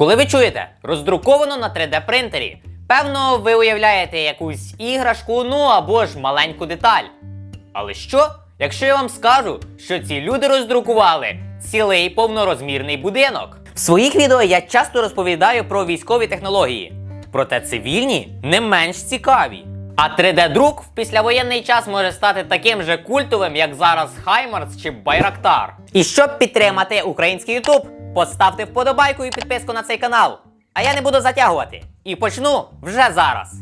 Коли ви чуєте роздруковано на 3D принтері, певно, ви уявляєте якусь іграшку, ну або ж маленьку деталь. Але що, якщо я вам скажу, що ці люди роздрукували цілий повнорозмірний будинок? В своїх відео я часто розповідаю про військові технології, проте цивільні не менш цікаві. А 3D-друк в післявоєнний час може стати таким же культовим, як зараз Хаймарс чи Байрактар. І щоб підтримати український Ютуб, поставте вподобайку і підписку на цей канал. А я не буду затягувати. І почну вже зараз.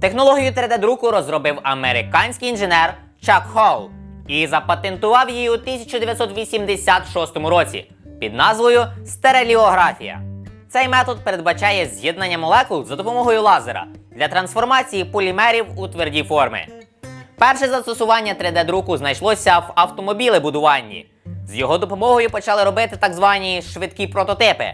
Технологію 3D-друку розробив американський інженер Чак Холл і запатентував її у 1986 році під назвою стереліографія. Цей метод передбачає з'єднання молекул за допомогою лазера для трансформації полімерів у тверді форми. Перше застосування 3D-друку знайшлося в автомобілебудуванні. З його допомогою почали робити так звані швидкі прототипи.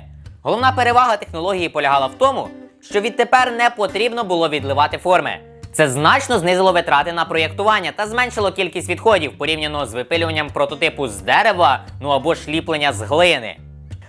Головна перевага технології полягала в тому, що відтепер не потрібно було відливати форми. Це значно знизило витрати на проєктування та зменшило кількість відходів порівняно з випилюванням прототипу з дерева, ну або ж ліплення з глини.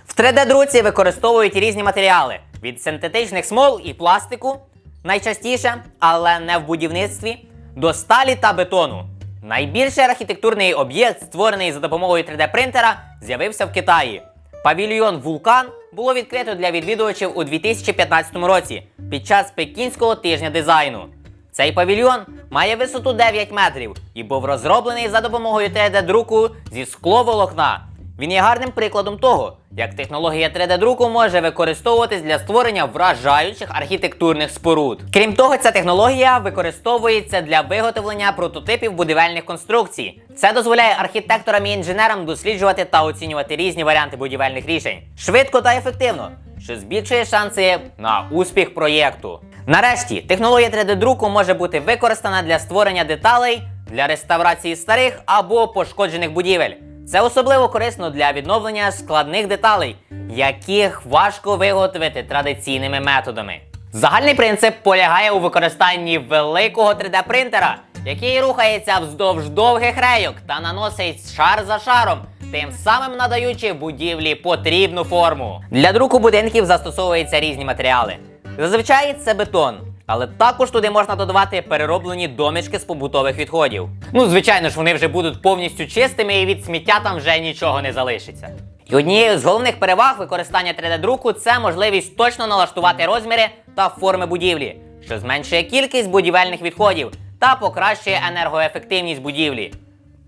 В 3D-друці використовують різні матеріали від синтетичних смол і пластику, найчастіше, але не в будівництві, до сталі та бетону. Найбільший архітектурний об'єкт, створений за допомогою 3D-принтера, з'явився в Китаї. Павільйон Вулкан було відкрито для відвідувачів у 2015 році під час Пекінського тижня дизайну. Цей павільйон має висоту 9 метрів і був розроблений за допомогою 3D-друку зі скловолокна. Він є гарним прикладом того, як технологія 3D-друку може використовуватись для створення вражаючих архітектурних споруд. Крім того, ця технологія використовується для виготовлення прототипів будівельних конструкцій. Це дозволяє архітекторам і інженерам досліджувати та оцінювати різні варіанти будівельних рішень швидко та ефективно, що збільшує шанси на успіх проєкту. Нарешті, технологія 3D-друку може бути використана для створення деталей для реставрації старих або пошкоджених будівель. Це особливо корисно для відновлення складних деталей, яких важко виготовити традиційними методами. Загальний принцип полягає у використанні великого 3D-принтера, який рухається вздовж довгих рейок та наносить шар за шаром, тим самим надаючи будівлі потрібну форму. Для друку будинків застосовуються різні матеріали. Зазвичай це бетон. Але також туди можна додавати перероблені домішки з побутових відходів. Ну, звичайно ж, вони вже будуть повністю чистими і від сміття там вже нічого не залишиться. І однією з головних переваг використання 3D-друку це можливість точно налаштувати розміри та форми будівлі, що зменшує кількість будівельних відходів та покращує енергоефективність будівлі.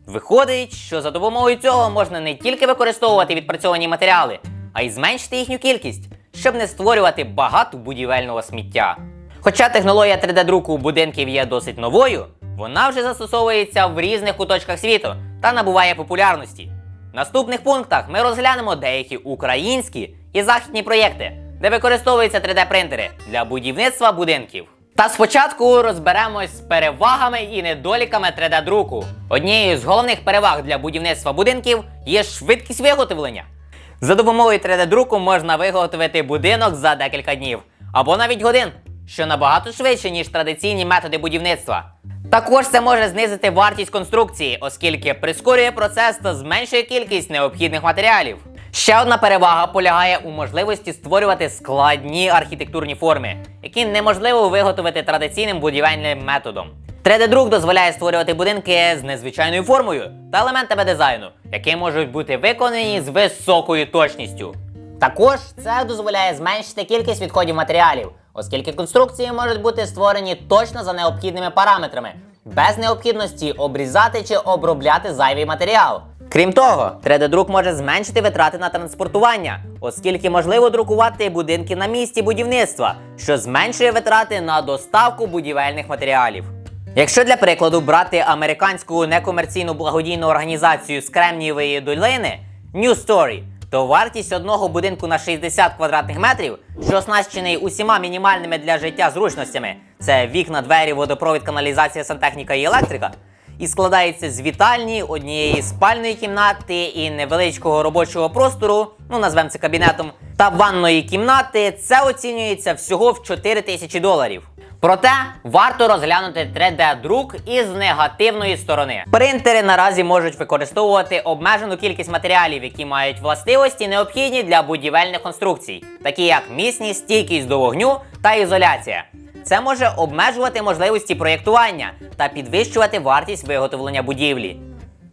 Виходить, що за допомогою цього можна не тільки використовувати відпрацьовані матеріали, а й зменшити їхню кількість, щоб не створювати багато будівельного сміття. Хоча технологія 3D-друку будинків є досить новою, вона вже застосовується в різних куточках світу та набуває популярності. В наступних пунктах ми розглянемо деякі українські і західні проєкти, де використовуються 3D-принтери для будівництва будинків. Та спочатку розберемось з перевагами і недоліками 3D-друку. Однією з головних переваг для будівництва будинків є швидкість виготовлення. За допомогою 3D-друку можна виготовити будинок за декілька днів або навіть годин, що набагато швидше, ніж традиційні методи будівництва. Також це може знизити вартість конструкції, оскільки прискорює процес та зменшує кількість необхідних матеріалів. Ще одна перевага полягає у можливості створювати складні архітектурні форми, які неможливо виготовити традиційним будівельним методом. 3D-друк дозволяє створювати будинки з незвичайною формою та елементами дизайну, які можуть бути виконані з високою точністю. Також це дозволяє зменшити кількість відходів матеріалів, оскільки конструкції можуть бути створені точно за необхідними параметрами, без необхідності обрізати чи обробляти зайвий матеріал. Крім того, 3D-друк може зменшити витрати на транспортування, оскільки можливо друкувати будинки на місці будівництва, що зменшує витрати на доставку будівельних матеріалів. Якщо для прикладу брати американську некомерційну благодійну організацію з Кремнієвої долини New Story, то вартість одного будинку на 60 квадратних метрів, що оснащений усіма мінімальними для життя зручностями, це вікна, двері, водопровід, каналізація, сантехніка і електрика, і складається з вітальні, однієї спальної кімнати і невеличкого робочого простору, ну назвемо це кабінетом, та ванної кімнати, це оцінюється всього в 4 тисячі доларів. Проте варто розглянути 3D-друк із негативної сторони. Принтери наразі можуть використовувати обмежену кількість матеріалів, які мають властивості необхідні для будівельних конструкцій, такі як міцність, стійкість до вогню та ізоляція. Це може обмежувати можливості проєктування та підвищувати вартість виготовлення будівлі.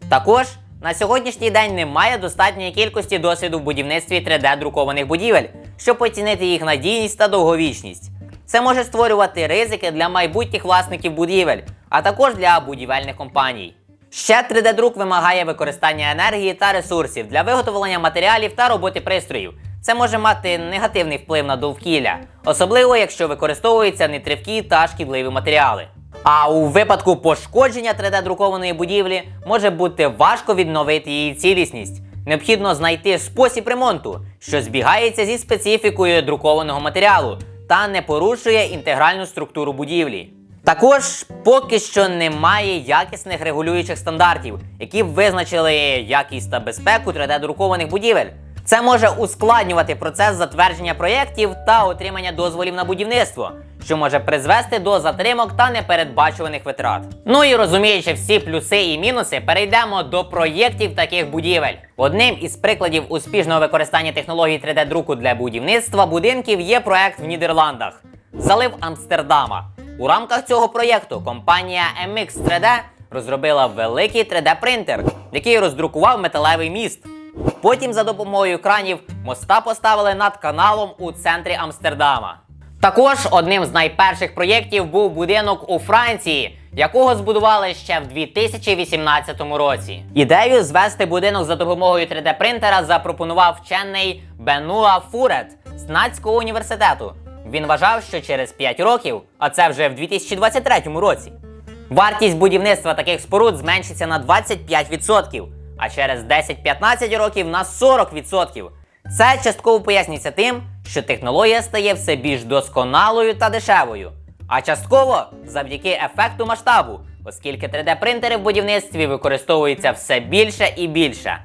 Також на сьогоднішній день немає достатньої кількості досвіду в будівництві 3D-друкованих будівель, щоб оцінити їх надійність та довговічність. Це може створювати ризики для майбутніх власників будівель, а також для будівельних компаній. Ще 3D-друк вимагає використання енергії та ресурсів для виготовлення матеріалів та роботи пристроїв. Це може мати негативний вплив на довкілля, особливо якщо використовуються нетривкі та шкідливі матеріали. А у випадку пошкодження 3D-друкованої будівлі може бути важко відновити її цілісність. Необхідно знайти спосіб ремонту, що збігається зі специфікою друкованого матеріалу та не порушує інтегральну структуру будівлі. Також поки що немає якісних регулюючих стандартів, які б визначили якість та безпеку 3D-друкованих будівель. Це може ускладнювати процес затвердження проєктів та отримання дозволів на будівництво, що може призвести до затримок та непередбачуваних витрат. Ну і розуміючи всі плюси і мінуси, перейдемо до проєктів таких будівель. Одним із прикладів успішного використання технологій 3D-друку для будівництва будинків є проект в Нідерландах Залив Амстердама. У рамках цього проєкту компанія MX 3D розробила великий 3D-принтер, який роздрукував металевий міст. Потім за допомогою екранів моста поставили над каналом у центрі Амстердама. Також одним з найперших проєктів був будинок у Франції, якого збудували ще в 2018 році. Ідею звести будинок за допомогою 3D-принтера запропонував вчений Бенуа Фурет з Нацького університету. Він вважав, що через 5 років, а це вже в 2023 році, вартість будівництва таких споруд зменшиться на 25%, а через 10-15 років на 40%. Це частково пояснюється тим, що технологія стає все більш досконалою та дешевою, а частково завдяки ефекту масштабу, оскільки 3D-принтери в будівництві використовуються все більше і більше.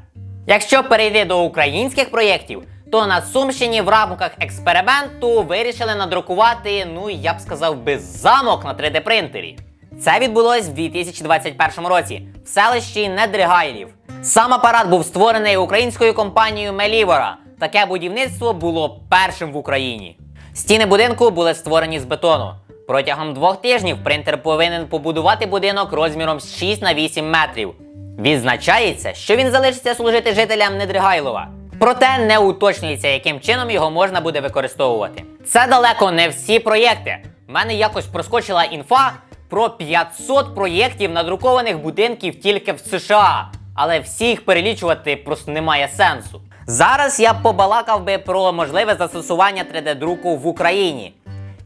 Якщо перейти до українських проєктів, то на Сумщині в рамках експерименту вирішили надрукувати, ну я б сказав би, замок на 3D-принтері. Це відбулось в 2021 році в селищі Недригайлів. Сам апарат був створений українською компанією Мелівора. Таке будівництво було першим в Україні. Стіни будинку були створені з бетону. Протягом двох тижнів принтер повинен побудувати будинок розміром з 6 на 8 метрів. Відзначається, що він залишиться служити жителям Недригайлова. Проте не уточнюється, яким чином його можна буде використовувати. Це далеко не всі проєкти. У мене якось проскочила інфа про 500 проєктів надрукованих будинків тільки в США, але всіх перелічувати просто немає сенсу. Зараз я побалакав би про можливе застосування 3D-друку в Україні.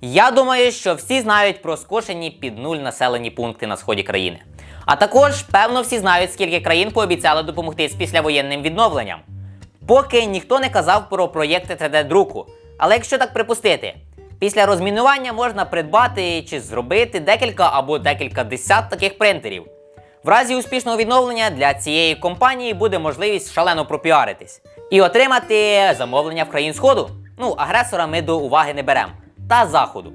Я думаю, що всі знають про скошені під нуль населені пункти на сході країни. А також, певно, всі знають, скільки країн пообіцяли допомогти з післявоєнним відновленням. Поки ніхто не казав про проєкти 3D-друку. Але якщо так припустити, після розмінування можна придбати чи зробити декілька або декілька десят таких принтерів. В разі успішного відновлення для цієї компанії буде можливість шалено пропіаритись і отримати замовлення в країн Сходу. Ну, агресора ми до уваги не беремо. Та заходу.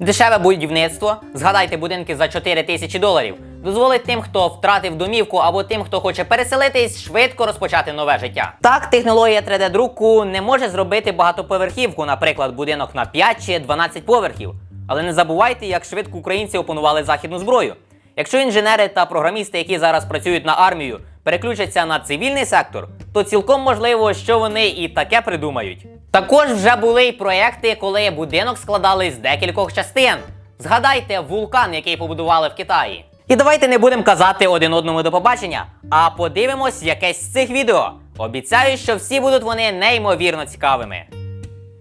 Дешеве будівництво, згадайте будинки за 4 тисячі доларів, дозволить тим, хто втратив домівку або тим, хто хоче переселитись, швидко розпочати нове життя. Так, технологія 3D-друку не може зробити багатоповерхівку, наприклад, будинок на 5 чи 12 поверхів. Але не забувайте, як швидко українці опанували західну зброю. Якщо інженери та програмісти, які зараз працюють на армію, переключаться на цивільний сектор, то цілком можливо, що вони і таке придумають. Також вже були й проекти, коли будинок складали з декількох частин. Згадайте вулкан, який побудували в Китаї. І давайте не будемо казати один одному до побачення, а подивимось якесь з цих відео. Обіцяю, що всі будуть вони неймовірно цікавими.